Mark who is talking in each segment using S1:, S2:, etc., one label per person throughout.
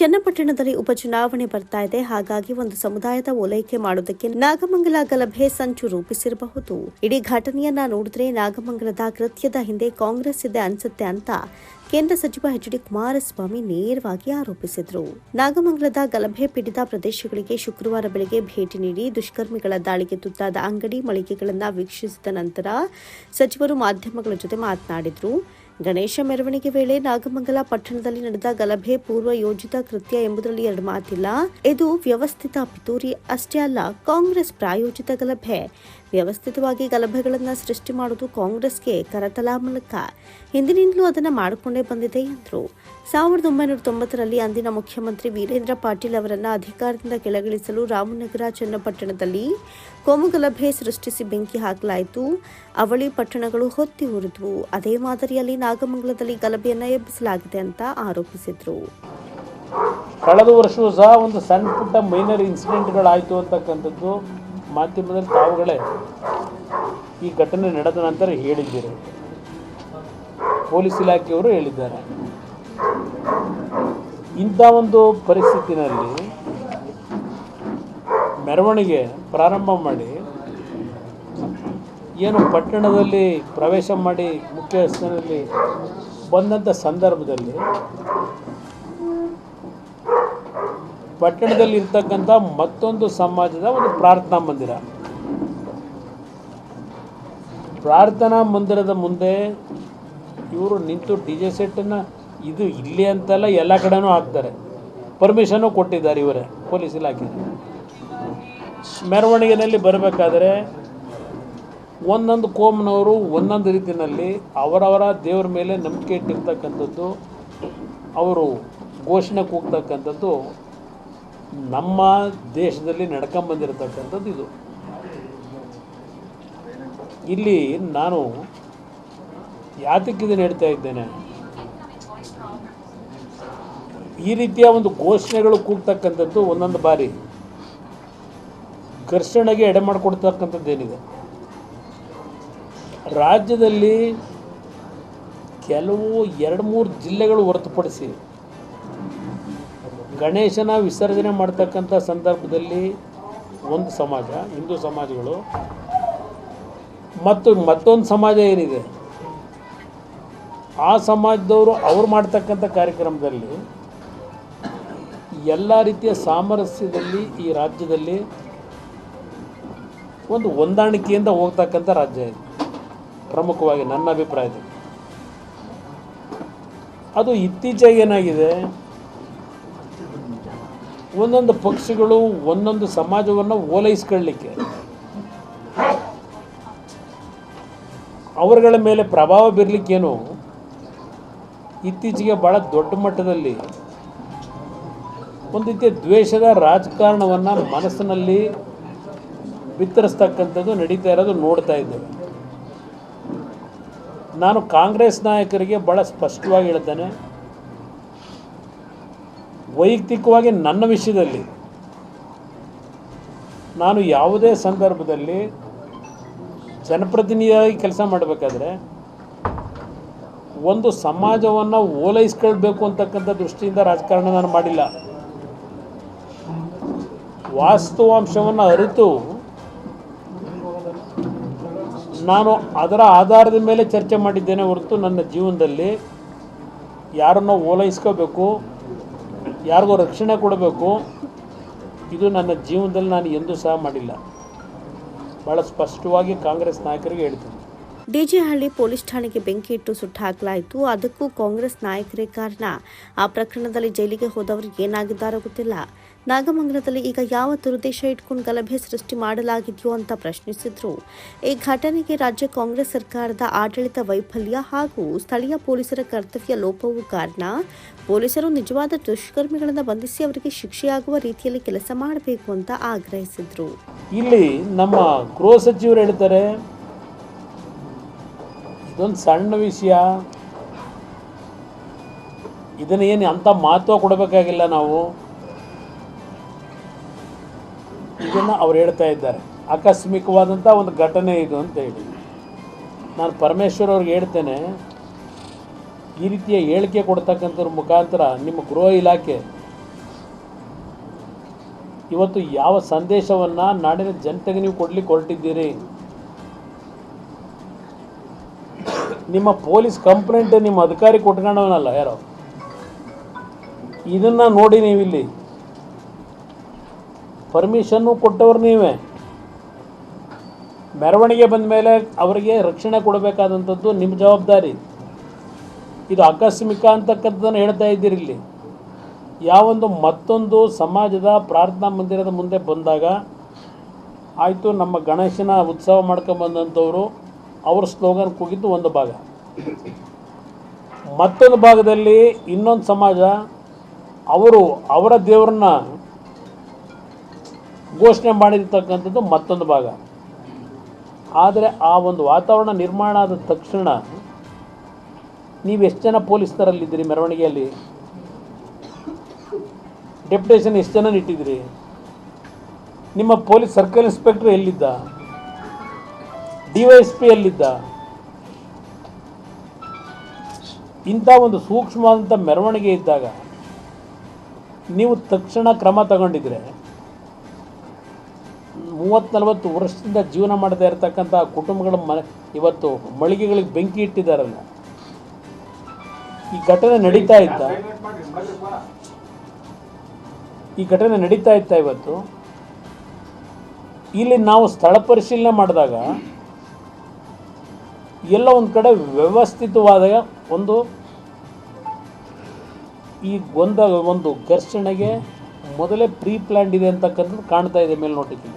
S1: ಚನ್ನಪಟ್ಟಣದಲ್ಲಿ ಉಪಚುನಾವಣೆ ಬರ್ತಾ ಇದೆ. ಹಾಗಾಗಿ ಒಂದು ಸಮುದಾಯದ ಓಲೈಕೆ ಮಾಡೋದಕ್ಕೆ ನಾಗಮಂಗಲ ಗಲಭೆ ಸಂಚು ರೂಪಿಸಿರಬಹುದು. ಇಡೀ ಘಟನೆಯನ್ನ ನೋಡಿದ್ರೆ ನಾಗಮಂಗಲದ ಕೃತ್ಯದ ಹಿಂದೆ ಕಾಂಗ್ರೆಸ್ ಇದೆ ಅನ್ಸುತ್ತೆ ಅಂತ ಕೇಂದ್ರ ಸಚಿವ ಎಚ್ ಡಿ ಕುಮಾರಸ್ವಾಮಿ ನೇರವಾಗಿ ಆರೋಪಿಸಿದರು. ನಾಗಮಂಗಲದ ಗಲಭೆ ಪೀಡಿತ ಪ್ರದೇಶಗಳಿಗೆ ಶುಕ್ರವಾರ ಬೆಳಗ್ಗೆ ಭೇಟಿ ನೀಡಿ ದುಷ್ಕರ್ಮಿಗಳ ದಾಳಿಗೆ ತುತ್ತಾದ ಅಂಗಡಿ ಮಳಿಗೆಗಳನ್ನು ವೀಕ್ಷಿಸಿದ ನಂತರ ಸಚಿವರು ಮಾಧ್ಯಮಗಳ ಜೊತೆ ಮಾತನಾಡಿದರು. ಗಣೇಶ ಮೆರವಣಿಗೆ ವೇಳೆ ನಾಗಮಂಗಲ ಪಟ್ಟಣದಲ್ಲಿ ನಡೆದ ಗಲಭೆ ಪೂರ್ವ ಯೋಜಿತ ಕೃತ್ಯ ಎಂಬುದರಲ್ಲಿ ಎರಡು ಮಾತಿಲ್ಲ. ಇದು ವ್ಯವಸ್ಥಿತ ಪಿತೂರಿ, ಅಷ್ಟೇ ಅಲ್ಲ, ಕಾಂಗ್ರೆಸ್ ಪ್ರಾಯೋಜಿತ ಗಲಭೆ. ವ್ಯವಸ್ಥಿತವಾಗಿ ಗಲಭೆಗಳನ್ನು ಸೃಷ್ಟಿ ಮಾಡುವುದು ಕಾಂಗ್ರೆಸ್ಗೆ ಕರತಲಾ ಮೂಲಕ. ಹಿಂದಿನಿಂದಲೂ ಅದನ್ನು ಮಾಡಿಕೊಂಡೇ ಬಂದಿದೆ ಎಂದರು. ಸಾವಿರದ ಒಂಬೈನೂರ ತೊಂಬತ್ತರಲ್ಲಿ ಅಂದಿನ ಮುಖ್ಯಮಂತ್ರಿ ವೀರೇಂದ್ರ ಪಾಟೀಲ್ ಅವರನ್ನು ಅಧಿಕಾರದಿಂದ ಕೆಳಗಿಳಿಸಲು ರಾಮನಗರ ಚನ್ನಪಟ್ಟಣದಲ್ಲಿ ಕೋಮು ಗಲಭೆ ಸೃಷ್ಟಿಸಿ ಬೆಂಕಿ ಹಾಕಲಾಯಿತು. ಅವಳಿ ಪಟ್ಟಣಗಳು ಹೊತ್ತಿ ಉರಿದ್ವು. ಅದೇ ಮಾದರಿಯಲ್ಲಿ ನಾಗಮಂಗಲದಲ್ಲಿ ಗಲಭೆಯನ್ನು ಎಬ್ಬಿಸಲಾಗಿದೆ ಅಂತ ಆರೋಪಿಸಿದರು.
S2: ಕಳೆದ ವರ್ಷವೂ ಸಹ ಒಂದು ಸಣ್ಣ ಪುಟ್ಟ ಮೈನರ್ ಇನ್ಸಿಡೆಂಟ್ಗಳಾಯಿತು ಅಂತಕ್ಕಂಥದ್ದು ಮಾಧ್ಯಮದಲ್ಲಿ ತಾವುಗಳೇ ಈ ಘಟನೆ ನಡೆದ ನಂತರ ಹೇಳಿದ್ದೀರಿ. ಪೊಲೀಸ್ ಇಲಾಖೆಯವರು ಹೇಳಿದ್ದಾರೆ. ಇಂಥ ಒಂದು ಪರಿಸ್ಥಿತಿನಲ್ಲಿ ಮೆರವಣಿಗೆ ಪ್ರಾರಂಭ ಮಾಡಿ, ಏನು ಪಟ್ಟಣದಲ್ಲಿ ಪ್ರವೇಶ ಮಾಡಿ ಮುಖ್ಯ ರಸ್ತೆಯಲ್ಲಿ ಬಂದಂಥ ಸಂದರ್ಭದಲ್ಲಿ ಪಟ್ಟಣದಲ್ಲಿ ಇರ್ತಕ್ಕಂಥ ಮತ್ತೊಂದು ಸಮಾಜದ ಒಂದು ಪ್ರಾರ್ಥನಾ ಮಂದಿರ. ಪ್ರಾರ್ಥನಾ ಮಂದಿರದ ಮುಂದೆ ಇವರು ನಿಂತು ಡಿ ಜೆ ಸೆಟ್ಟನ್ನು ಇದು ಇಲ್ಲಿ ಅಂತಲ್ಲ ಎಲ್ಲ ಕಡೆನೂ ಹಾಕ್ತಾರೆ. ಪರ್ಮಿಷನ್ನು ಕೊಟ್ಟಿದ್ದಾರೆ ಇವರೇ, ಪೊಲೀಸ್ ಇಲಾಖೆ. ಮೆರವಣಿಗೆಯಲ್ಲಿ ಬರಬೇಕಾದ್ರೆ ಒಂದೊಂದು ಕೋಮ್ನವರು ಒಂದೊಂದು ರೀತಿಯಲ್ಲಿ ಅವರವರ ದೇವರ ಮೇಲೆ ನಂಬಿಕೆ ಇಟ್ಟಿರ್ತಕ್ಕಂಥದ್ದು, ಅವರು ಘೋಷಣೆ ಕೂಗ್ತಕ್ಕಂಥದ್ದು ನಮ್ಮ ದೇಶದಲ್ಲಿ ನಡ್ಕೊಂಬಂದಿರತಕ್ಕಂಥದ್ದು ಇದು. ಇಲ್ಲಿ ನಾನು ಯಾತಕ್ಕೆ ಇದನ್ನು ಹೇಳ್ತಾ ಇದ್ದೇನೆ, ಈ ರೀತಿಯ ಒಂದು ಘೋಷಣೆಗಳು ಕೂಗ್ತಕ್ಕಂಥದ್ದು ಒಂದೊಂದು ಬಾರಿ. ಘರ್ಷಣೆಗೆ ಎಡೆ ಮಾಡಿಕೊಡ್ತಕ್ಕಂಥದ್ದೇನಿದೆ? ರಾಜ್ಯದಲ್ಲಿ ಕೆಲವು ಎರಡು ಮೂರು ಜಿಲ್ಲೆಗಳು ಹೊರತುಪಡಿಸಿ ಗಣೇಶನ ವಿಸರ್ಜನೆ ಮಾಡ್ತಕ್ಕಂಥ ಸಂದರ್ಭದಲ್ಲಿ ಒಂದು ಸಮಾಜ, ಹಿಂದೂ ಸಮಾಜಗಳು, ಮತ್ತು ಮತ್ತೊಂದು ಸಮಾಜ ಏನಿದೆ? ಆ ಸಮಾಜದವರು ಅವ್ರು ಮಾಡ್ತಕ್ಕಂಥ ಕಾರ್ಯಕ್ರಮದಲ್ಲಿ ಎಲ್ಲ ರೀತಿಯ ಸಾಮರಸ್ಯದಲ್ಲಿ ಈ ರಾಜ್ಯದಲ್ಲಿ ಒಂದು ಹೊಂದಾಣಿಕೆಯಿಂದ ಹೋಗ್ತಕ್ಕಂಥ ರಾಜ್ಯ ಇದು. ಪ್ರಮುಖವಾಗಿ ನನ್ನ ಅಭಿಪ್ರಾಯದಲ್ಲಿ. ಅದು ಇತ್ತೀಚೆಗೆ ಏನಾಗಿದೆ? ಒಂದೊಂದು ಪಕ್ಷಗಳು ಒಂದೊಂದು ಸಮಾಜವನ್ನು ಓಲೈಸ್ಕೊಳ್ಳಿಕ್ಕೆ. ಅವರುಗಳ ಮೇಲೆ ಪ್ರಭಾವ ಬೀರಲಿಕ್ಕೇನು? ಇತ್ತೀಚೆಗೆ ಭಾಳ ದೊಡ್ಡ ಮಟ್ಟದಲ್ಲಿ ಒಂದು ರೀತಿಯ ದ್ವೇಷದ ರಾಜಕಾರಣವನ್ನು ಮನಸ್ಸಿನಲ್ಲಿ ಬಿತ್ತರಿಸ್ತಕ್ಕಂಥದ್ದು ನಡೀತಾ ಇರೋದು ನೋಡ್ತಾ ಇದ್ದೇವೆ. ನಾನು ಕಾಂಗ್ರೆಸ್ ನಾಯಕರಿಗೆ ಭಾಳ ಸ್ಪಷ್ಟವಾಗಿ ಹೇಳ್ತೇನೆ ವೈಯಕ್ತಿಕವಾಗಿ ನನ್ನ ವಿಷಯದಲ್ಲಿ ನಾನು ಯಾವುದೇ ಸಂದರ್ಭದಲ್ಲಿ ಜನಪ್ರತಿನಿಧಿಯಾಗಿ ಕೆಲಸ ಮಾಡಬೇಕಾದ್ರೆ ಒಂದು ಸಮಾಜವನ್ನು ಓಲೈಸ್ಕೊಳ್ಬೇಕು ಅಂತಕ್ಕಂಥ ದೃಷ್ಟಿಯಿಂದ ರಾಜಕಾರಣ ನಾನು ಮಾಡಿಲ್ಲ. ವಾಸ್ತವಾಂಶವನ್ನು ಅರಿತು ನಾನು ಅದರ ಆಧಾರದ ಮೇಲೆ ಚರ್ಚೆ ಮಾಡಿದ್ದೇನೆ ಹೊರತು ನನ್ನ ಜೀವನದಲ್ಲಿ ಯಾರನ್ನು ಓಲೈಸ್ಕೋಬೇಕು. ಯಾರಿಗೋ ರಕ್ಷಣೆ ಕೊಡಬೇಕು. ಇದು ನನ್ನ ಜೀವನದಲ್ಲಿ ನಾನು ಎಂದೂ ಸಹ ಮಾಡಿಲ್ಲ. ಭಾಳ ಸ್ಪಷ್ಟವಾಗಿ ಕಾಂಗ್ರೆಸ್ ನಾಯಕರಿಗೆ ಹೇಳ್ತೀನಿ.
S1: ಡಿಜೆಹಳ್ಳಿ ಪೊಲೀಸ್ ಠಾಣೆಗೆ ಬೆಂಕಿ ಇಟ್ಟು ಸುಟ್ಟು ಹಾಕಲಾಯಿತು. ಅದಕ್ಕೂ ಕಾಂಗ್ರೆಸ್ ನಾಯಕರೇ ಕಾರಣ. ಆ ಪ್ರಕರಣದಲ್ಲಿ ಜೈಲಿಗೆ ಹೋದವರು ಏನಾಗಿದ್ದಾರೋ ಗೊತ್ತಿಲ್ಲ. ನಾಗಮಂಗಲದಲ್ಲಿ ಈಗ ಯಾವ ದುರುದ್ದೇಶ ಇಟ್ಕೊಂಡು ಗಲಭೆ ಸೃಷ್ಟಿ ಮಾಡಲಾಗಿದೆಯೋ ಅಂತ ಪ್ರಶ್ನಿಸಿದ್ರು. ಈ ಘಟನೆಗೆ ರಾಜ್ಯ ಕಾಂಗ್ರೆಸ್ ಸರ್ಕಾರದ ಆಡಳಿತ ವೈಫಲ್ಯ ಹಾಗೂ ಸ್ಥಳೀಯ ಪೊಲೀಸರ ಕರ್ತವ್ಯ ಲೋಪವೂ ಕಾರಣ. ಪೊಲೀಸರು ನಿಜವಾದ ದುಷ್ಕರ್ಮಿಗಳನ್ನು ಬಂಧಿಸಿ ಅವರಿಗೆ ಶಿಕ್ಷೆಯಾಗುವ ರೀತಿಯಲ್ಲಿ ಕೆಲಸ ಮಾಡಬೇಕು ಅಂತ ಆಗ್ರಹಿಸಿದ್ರು.
S2: ಇಲ್ಲಿ ನಮ್ಮ ಗೃಹ ಸಚಿವರು ಹೇಳ್ತಾರೆ, ಇದೊಂದು ಸಣ್ಣ ವಿಷಯ. ಇದನ್ನ ಏನು ಅಂಥ ಮಹತ್ವ ಕೊಡಬೇಕಾಗಿಲ್ಲ ನಾವು. ಇದನ್ನು ಅವ್ರು ಹೇಳ್ತಾ ಇದ್ದಾರೆ. ಆಕಸ್ಮಿಕವಾದಂಥ ಒಂದು ಘಟನೆ ಇದು ಅಂತ ಹೇಳಿ. ನಾನು ಪರಮೇಶ್ವರ್ ಅವ್ರಿಗೆ ಹೇಳ್ತೇನೆ, ಈ ರೀತಿಯ ಹೇಳಿಕೆ ಕೊಡ್ತಕ್ಕಂಥವ್ರ ಮುಖಾಂತರ ನಿಮ್ಮ ಗೃಹ ಇಲಾಖೆ ಇವತ್ತು ಯಾವ ಸಂದೇಶವನ್ನು ನಾಡಿನ ಜನತೆಗೆ ನೀವು ಕೊಡಲಿಕ್ಕೆ ಹೊರಟಿದ್ದೀರಿ? ನಿಮ್ಮ ಪೊಲೀಸ್ ಕಂಪ್ಲೇಂಟ್ ನಿಮ್ಮ ಅಧಿಕಾರಿ ಕೊಟ್ಕೊಂಡವನಲ್ಲ ಯಾರೋ? ಇದನ್ನು ನೋಡಿ ನೀವಿಲ್ಲಿ ಪರ್ಮಿಷನ್ನು ಕೊಟ್ಟವರು ನೀವೇ. ಮೆರವಣಿಗೆ ಬಂದ ಮೇಲೆ ಅವರಿಗೆ ರಕ್ಷಣೆ ಕೊಡಬೇಕಾದಂಥದ್ದು ನಿಮ್ಮ ಜವಾಬ್ದಾರಿ. ಇದು ಆಕಸ್ಮಿಕ ಅಂತಕ್ಕಂಥದ್ದನ್ನು ಹೇಳ್ತಾ ಇದ್ದೀರಿ ಇಲ್ಲಿ. ಯಾವೊಂದು ಮತ್ತೊಂದು ಸಮಾಜದ ಪ್ರಾರ್ಥನಾ ಮಂದಿರದ ಮುಂದೆ ಬಂದಾಗ ಆಯಿತು, ನಮ್ಮ ಗಣೇಶನ ಉತ್ಸವ ಮಾಡ್ಕೊಂಬಂದಂಥವರು ಅವ್ರ ಸ್ಲೋಗನ್ ಕೂಗಿದ್ದು ಒಂದು ಭಾಗ. ಮತ್ತೊಂದು ಭಾಗದಲ್ಲಿ ಇನ್ನೊಂದು ಸಮಾಜ, ಅವರು ಅವರ ದೇವ್ರನ್ನ ಘೋಷಣೆ ಮಾಡಿರ್ತಕ್ಕಂಥದ್ದು ಮತ್ತೊಂದು ಭಾಗ. ಆದರೆ ಆ ಒಂದು ವಾತಾವರಣ ನಿರ್ಮಾಣ ಆದ ತಕ್ಷಣ ನೀವು ಎಷ್ಟು ಜನ ಪೊಲೀಸ್ನರಲ್ಲಿದ್ದೀರಿ ಮೆರವಣಿಗೆಯಲ್ಲಿ? ಡೆಪ್ಯುಟೇಷನ್ ಎಷ್ಟು ಜನ ಇಟ್ಟಿದ್ದೀರಿ ನಿಮ್ಮ ಪೊಲೀಸ್ ಸರ್ಕಲ್ ಇನ್ಸ್ಪೆಕ್ಟರ್ ಎಲ್ಲಿದ್ದ? ಡಿ ವೈ ಎಸ್ ಎಲ್ಲಿದ್ದ? ಇಂಥ ಒಂದು ಸೂಕ್ಷ್ಮವಾದಂಥ ಮೆರವಣಿಗೆ ಇದ್ದಾಗ ನೀವು ತಕ್ಷಣ ಕ್ರಮ ತಗೊಂಡಿದ್ರೆ ಮೂವತ್ತು ನಲವತ್ತು ವರ್ಷದಿಂದ ಜೀವನ ಮಾಡದೇ ಇರತಕ್ಕಂಥ ಕುಟುಂಬಗಳ ಮ, ಇವತ್ತು ಮಳಿಗೆಗಳಿಗೆ ಬೆಂಕಿ ಇಟ್ಟಿದ್ದಾರಲ್ಲ. ಈ ಘಟನೆ ನಡೀತಾ ಇತ್ತ? ಈ ಘಟನೆ ನಡೀತಾ ಇತ್ತ ಇವತ್ತು? ಇಲ್ಲಿ ನಾವು ಸ್ಥಳ ಪರಿಶೀಲನೆ ಮಾಡಿದಾಗ ಎಲ್ಲ ಒಂದು ಕಡೆ ವ್ಯವಸ್ಥಿತವಾದ ಒಂದು ಈ ಗೊಂದ, ಒಂದು ಘರ್ಷಣೆಗೆ ಮೊದಲೇ ಪ್ರೀ ಪ್ಲ್ಯಾಂಡ್ ಇದೆ ಅಂತಕ್ಕಂಥದ್ದು ಕಾಣ್ತಾ ಇದೆ ಮೇಲ್ನೋಟಕ್ಕೆ.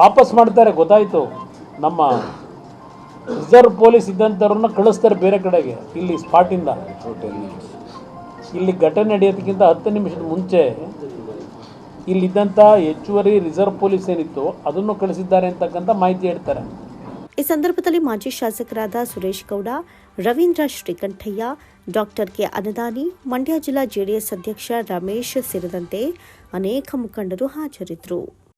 S2: ವಾಪಸ್ ಮಾಡ್ತಾರೆ, ಗೊತ್ತಾಯಿತು. ನಮ್ಮ ರಿಸರ್ವ್ ಪೊಲೀಸ್ ಇದ್ದಂಥವ್ರನ್ನ ಕಳಿಸ್ತಾರೆ ಬೇರೆ ಕಡೆಗೆ, ಇಲ್ಲಿ ಸ್ಪಾಟಿಂದ. ಇಲ್ಲಿ ಘಟನೆ ನಡೆಯೋದಕ್ಕಿಂತ ಹತ್ತು ನಿಮಿಷದ ಮುಂಚೆ ಇಲ್ಲಿದ್ದಂಥ ಹೆಚ್ಚುವರಿ ರಿಸರ್ವ್ ಪೊಲೀಸ್ ಏನಿತ್ತು ಅದನ್ನು ಕಳಿಸಿದ್ದಾರೆ ಅಂತಕ್ಕಂಥ ಮಾಹಿತಿ ಹೇಳ್ತಾರೆ.
S1: ಈ ಸಂದರ್ಭದಲ್ಲಿ ಮಾಜಿ ಶಾಸಕರಾದ ಸುರೇಶ್ ಗೌಡ, ರವೀಂದ್ರ ಶ್ರೀಕಂಠಯ್ಯ, ಡಾಕ್ಟರ್ ಕೆ ಅನದಾನಿ, ಮಂಡ್ಯ ಜಿಲ್ಲಾ ಜೆಡಿಎಸ್ ಅಧ್ಯಕ್ಷ ರಮೇಶ್ ಸೇರಿದಂತೆ ಅನೇಕ ಮುಖಂಡರು ಹಾಜರಿದ್ದರು.